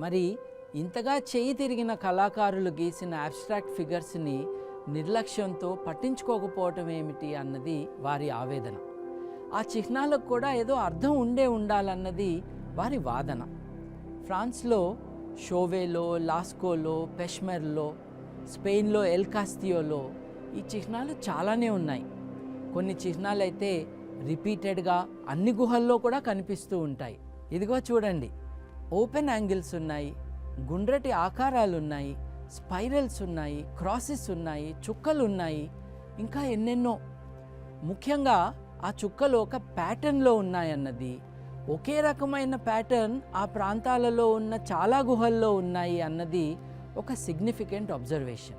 మరి ఇంతగా చేయి తిరిగిన కళాకారులు గీసిన అబ్స్ట్రాక్ట్ ఫిగర్స్ని నిర్లక్ష్యంతో పట్టించుకోకపోవటం ఏమిటి అన్నది వారి ఆవేదన. ఆ చిహ్నాలకు కూడా ఏదో అర్థం ఉండే ఉండాలన్నది వారి వాదన. ఫ్రాన్స్లో షోవేలో లాస్కోలో పెష్మెర్లో స్పెయిన్లో ఎల్కాస్తియోలో ఈ చిహ్నాలు చాలానే ఉన్నాయి. కొన్ని చిహ్నాలు అయితే రిపీటెడ్గా అన్ని గుహల్లో కూడా కనిపిస్తూ ఉంటాయి. ఇదిగో చూడండి. ఓపెన్ యాంగిల్స్ ఉన్నాయి గుండ్రటి ఆకారాలు ఉన్నాయి స్పైరల్స్ ఉన్నాయి క్రాసెస్ ఉన్నాయి చుక్కలు ఉన్నాయి ఇంకా ఎన్నెన్నో. ముఖ్యంగా ఆ చుక్కలు ఒక ప్యాటర్న్లో ఉన్నాయన్నది. ఒకే రకమైన ప్యాటర్న్ ఆ ప్రాంతాలలో ఉన్న చాలా గుహల్లో ఉన్నాయి అన్నది ఒక సిగ్నిఫికెంట్ అబ్జర్వేషన్.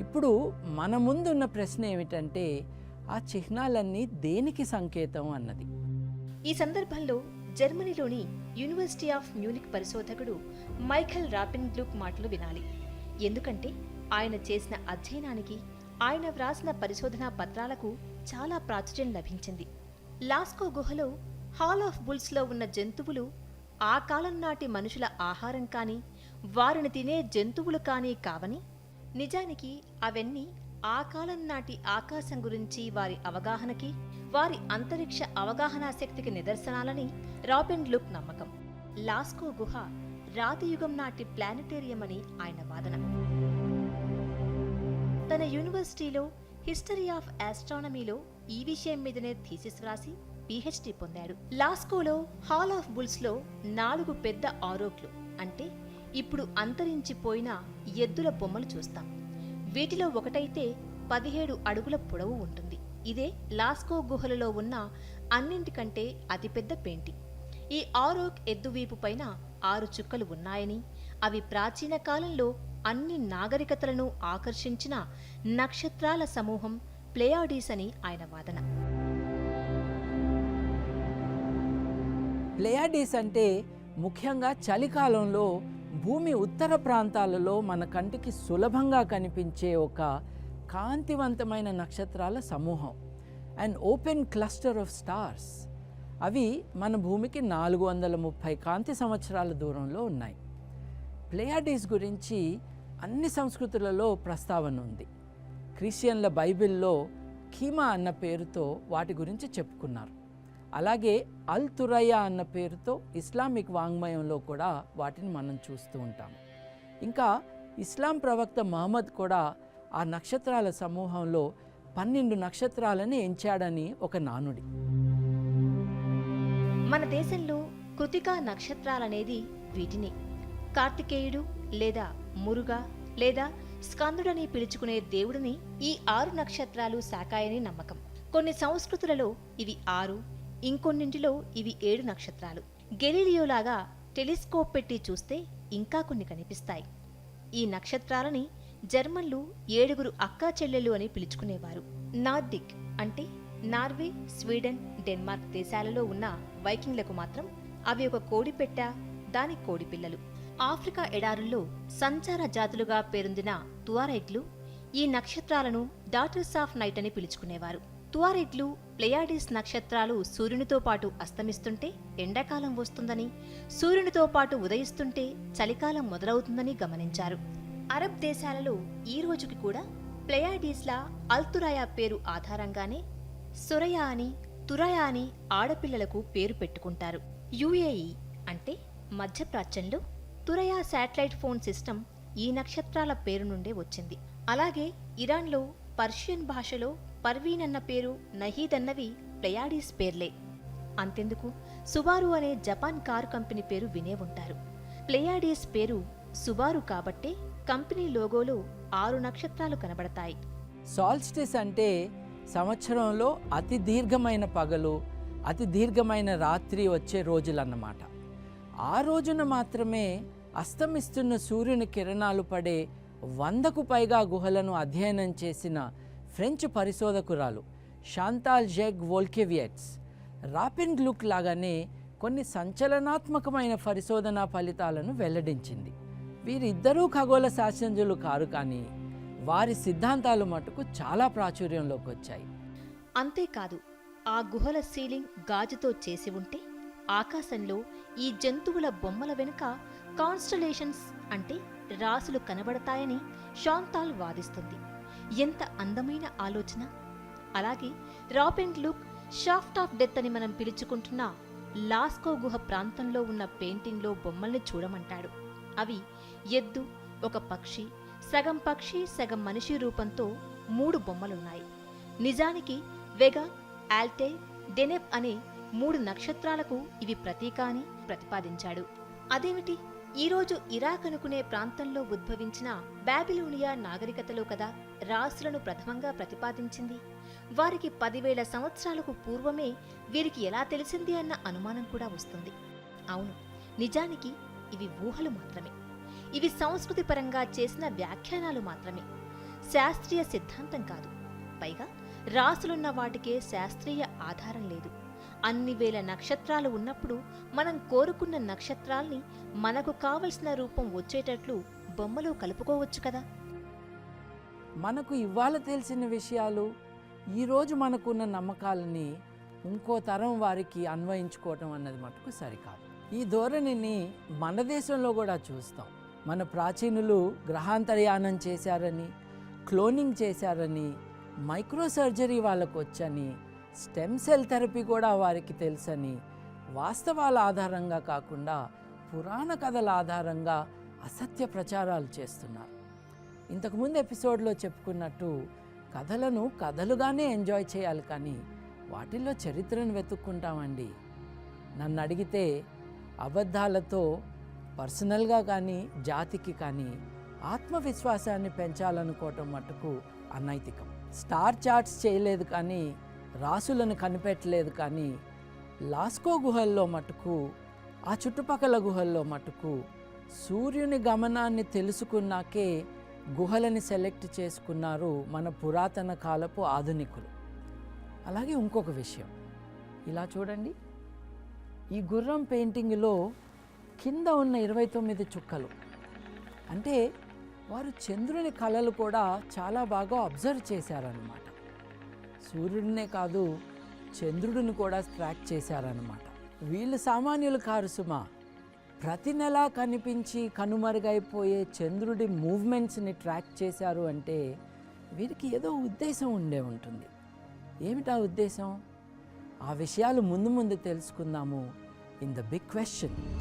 ఇప్పుడు మన ముందున్న ప్రశ్న ఏమిటంటే ఆ చిహ్నాలన్నీ దేనికి సంకేతం అన్నది. ఈ సందర్భంలో జర్మనీలోని యూనివర్సిటీ ఆఫ్ మ్యూనిక్ పరిశోధకుడు మైఖల్ రాపిన్గ్లూక్ మాటలు వినాలి. ఎందుకంటే ఆయన చేసిన అధ్యయనానికి ఆయన వ్రాసిన పరిశోధనా పత్రాలకు చాలా ప్రాచుర్యం లభించింది. లాస్కో గుహలో హాల్ ఆఫ్ బుల్స్లో ఉన్న జంతువులు ఆ కాలం నాటి మనుషుల ఆహారం కానీ వారిని తినే జంతువులు కానీ కావని నిజానికి అవన్నీ ఆ కాలం నాటి ఆకాశం గురించి వారి అవగాహనకి వారి అంతరిక్ష అవగాహనా శక్తికి నిదర్శనాలని రాబిన్ లుక్ నమ్మకం. లాస్కో గుహ రాతియుగం నాటి ప్లానెటేరియం అని ఆయన వాదన. తన యూనివర్సిటీలో హిస్టరీ ఆఫ్ ఆస్ట్రానమీలో ఈ విషయం మీదనే థీసిస్ వ్రాసి పిహెచ్డి పొందాడు. లాస్కోలో హాల్ ఆఫ్ బుల్స్లో నాలుగు పెద్ద ఆరోక్లు అంటే ఇప్పుడు అంతరించిపోయిన ఎద్దుల బొమ్మలు చూస్తాం. వీటిలో ఒకటైతే పదిహేడు అడుగుల పొడవు ఉంటుంది. ఇదే లాస్కో గుహలలో ఉన్న అన్నింటికంటే అతిపెద్ద పెయింటింగ్. ఈ ఆరోక్ ఎద్దు వీపు పైన ఆరు చుక్కలు ఉన్నాయని అవి ప్రాచీన కాలంలో అన్ని నాగరికతలను ఆకర్షించిన నక్షత్రాల సమూహం ప్లేయాడీస్ అని ఆయన వాదన. ప్లేయాడీస్ అంటే ముఖ్యంగా చలికాలంలో భూమి ఉత్తర ప్రాంతాలలో మన కంటికి సులభంగా కనిపించే ఒక కాంతివంతమైన నక్షత్రాల సమూహం. And open cluster of stars అవి మన భూమికి నాలుగు వందల ముప్పై కాంతి సంవత్సరాల దూరంలో ఉన్నాయి. ప్లేయాడీస్ గురించి అన్ని సంస్కృతులలో ప్రస్తావన ఉంది. క్రిస్టియన్ల బైబిల్లో కీమా అన్న పేరుతో వాటి గురించి చెప్పుకున్నారు. అలాగే అల్ తురయ్య అన్న పేరుతో ఇస్లామిక్ వాంగ్మయంలో కూడా వాటిని మనం చూస్తూ ఉంటాం ఇంకా ఇస్లాం ప్రవక్త మహమ్మద్ కూడా ఆ నక్షత్రాల సమూహంలో పన్నెండు నక్షత్రాలని ఎంచాడని ఒక నానుడి. మన దేశంలో కృతికా నక్షత్రాలనేది వీటిని. కార్తికేయుడు లేదా మురుగా లేదా స్కందుడని పిలుచుకునే దేవుడిని ఈ ఆరు నక్షత్రాలు శాఖాయని నమ్మకం. కొన్ని సంస్కృతులలో ఇవి ఆరు ఇంకొన్నింటిలో ఇవి ఏడు నక్షత్రాలు. గెలీలియోలాగా టెలిస్కోప్ పెట్టి చూస్తే ఇంకా కొన్ని కనిపిస్తాయి. ఈ నక్షత్రాలని జర్మన్లు ఏడుగురు అక్కా చెల్లెలు అని పిలుచుకునేవారు. నార్డిక్ అంటే నార్వే స్వీడన్ డెన్మార్క్ దేశాలలో ఉన్న వైకింగ్లకు మాత్రం అవి ఒక కోడిపెట్ట దాని కోడిపిల్లలు. ఆఫ్రికా ఎడారుల్లో సంచార జాతులుగా పేరొందిన తువారైట్లు ఈ నక్షత్రాలను డాటర్స్ ఆఫ్ నైట్ అని పిలుచుకునేవారు. తువారైట్లు ప్లేయాడిస్ నక్షత్రాలు సూర్యునితో పాటు అస్తమిస్తుంటే ఎండాకాలం వస్తుందని సూర్యునితో పాటు ఉదయిస్తుంటే చలికాలం మొదలవుతుందని గమనించారు. అరబ్ దేశాలలో ఈ రోజుకి కూడా ప్లెయాడీస్లా అల్తురాయా పేరు ఆధారంగానే సురయా అని తురయా అని ఆడపిల్లలకు పేరు పెట్టుకుంటారు. యుఏఈ అంటే మధ్యప్రాచ్యంలో తురయా శాటిలైట్ ఫోన్ సిస్టమ్ ఈ నక్షత్రాల పేరు నుండే వచ్చింది. అలాగే ఇరాన్లో పర్షియన్ భాషలో పర్వీన్ అన్న పేరు నహీద్ అన్నవి ప్లయాడీస్ పేర్లే. అంతెందుకు? సుబారు అనే జపాన్ కారు కంపెనీ పేరు వినే ఉంటారు. ప్లెయాడీస్ పేరు సుబారు కాబట్టే కంపెనీ లోగోలో ఆరు నక్షత్రాలు కనబడతాయి. సాల్స్టిస్ అంటే సంవత్సరంలో అతి దీర్ఘమైన పగలు అతి దీర్ఘమైన రాత్రి వచ్చే రోజులన్నమాట. ఆ రోజున మాత్రమే అస్తమిస్తున్న సూర్యుని కిరణాలు పడే వందకు పైగా గుహలను అధ్యయనం చేసిన ఫ్రెంచ్ పరిశోధకురాలు Chantal Jegues Wolkiewiez Rappenglück లాగానే కొన్ని సంచలనాత్మకమైన పరిశోధనా ఫలితాలను వెల్లడించింది. వీరిద్దరూ ఖగోళ శాస్త్రజ్ఞులు కారు కానీ వారి సిద్ధాంతాలు మటుకు చాలా ప్రాచుర్యంలోకి వచ్చాయి. అంతేకాదు ఆ గుహల సీలింగ్ గాజుతో చేసి ఉంటే ఆకాశంలో ఈ జంతువుల బొమ్మల వెనుక కాన్స్టలేషన్స్ అంటే రాసులు కనబడతాయని షాంతాల్ వాదిస్తుంది. ఎంత అందమైన ఆలోచన! అలాగే Robin look shaft of death అని మనం పిలుచుకుంటున్న లాస్కో గుహ ప్రాంతంలో ఉన్న పెయింటింగ్లో బొమ్మల్ని చూడమంటాడు. అవి ఎద్దు ఒక పక్షి సగం పక్షి సగం మనిషి రూపంతో మూడు బొమ్మలున్నాయి. నిజానికి వెగా ఆల్టే డెనెప్ అనే మూడు నక్షత్రాలకు ఇవి ప్రతీక అని ప్రతిపాదించాడు. అదేమిటి? ఈరోజు ఇరాక్ అనుకునే ప్రాంతంలో ఉద్భవించిన బాబిలోనియా నాగరికతలో కదా రాసులను ప్రథమంగా ప్రతిపాదించింది? వారికి పదివేల సంవత్సరాలకు పూర్వమే వీరికి ఎలా తెలిసింది అన్న అనుమానం కూడా వస్తుంది. అవును నిజానికి ఇవి ఊహలు మాత్రమే. ఇవి సంస్కృతి పరంగా చేసిన వ్యాఖ్యానాలు మాత్రమే. శాస్త్రీయ సిద్ధాంతం కాదు. పైగా రాసులున్న వాటికే శాస్త్రీయ ఆధారం లేదు. అన్ని వేల నక్షత్రాలు ఉన్నప్పుడు మనం కోరుకున్న నక్షత్రాల్ని మనకు కావలసిన రూపం వచ్చేటట్లు బొమ్మలో కలుపుకోవచ్చు కదా? మనకు ఇవాళ తెలిసిన విషయాలు ఈరోజు మనకున్న నమ్మకాలని ఇంకో తరం వారికి అన్వయించుకోవటం అన్నది మటుకు సరికాదు. ఈ ధోరణిని మన దేశంలో కూడా చూస్తాం. మన ప్రాచీనులు గ్రహాంతర్యానం చేశారని క్లోనింగ్ చేశారని మైక్రో సర్జరీ వాళ్ళకు వచ్చని స్టెమ్ సెల్ థెరపీ కూడా వారికి తెలుసని వాస్తవాల ఆధారంగా కాకుండా పురాణ కథల ఆధారంగా అసత్య ప్రచారాలు చేస్తున్నారు. ఇంతకుముందు ఎపిసోడ్లో చెప్పుకున్నట్టు కథలను కథలుగానే ఎంజాయ్ చేయాలి కానీ వాటిల్లో చరిత్రను వెతుక్కుంటామండి. నన్ను అడిగితే అబద్ధాలతో పర్సనల్గా కానీ జాతికి కానీ ఆత్మవిశ్వాసాన్ని పెంచాలనుకోవటం మటుకు అనైతికం. స్టార్ చార్ట్స్ చేయలేదు కానీ రాసులను కనిపెట్టలేదు కానీ లాస్కో గుహల్లో మటుకు ఆ చుట్టుపక్కల గుహల్లో మటుకు సూర్యుని గమనాన్ని తెలుసుకున్నాకే గుహలని సెలెక్ట్ చేసుకున్నారు మన పురాతన కాలపు ఆధునికులు. అలాగే ఇంకొక విషయం. ఇలా చూడండి. ఈ గుర్రం పెయింటింగ్లో కింద ఉన్న ఇరవై తొమ్మిది చుక్కలు. అంటే వారు చంద్రుని కళలు కూడా చాలా బాగా అబ్జర్వ్ చేశారన్నమాట. సూర్యుడినే కాదు చంద్రుడిని కూడా ట్రాక్ చేశారన్నమాట. వీళ్ళు సామాన్యులు కారు సుమా. ప్రతి నెల కనిపించి కనుమరుగైపోయే చంద్రుడి మూవ్మెంట్స్ని ట్రాక్ చేశారు అంటే వీరికి ఏదో ఉద్దేశం ఉండే ఉంటుంది. ఏమిటా ఉద్దేశం? ఆ విషయాలు ముందు ముందు తెలుసుకుందాము. In the big question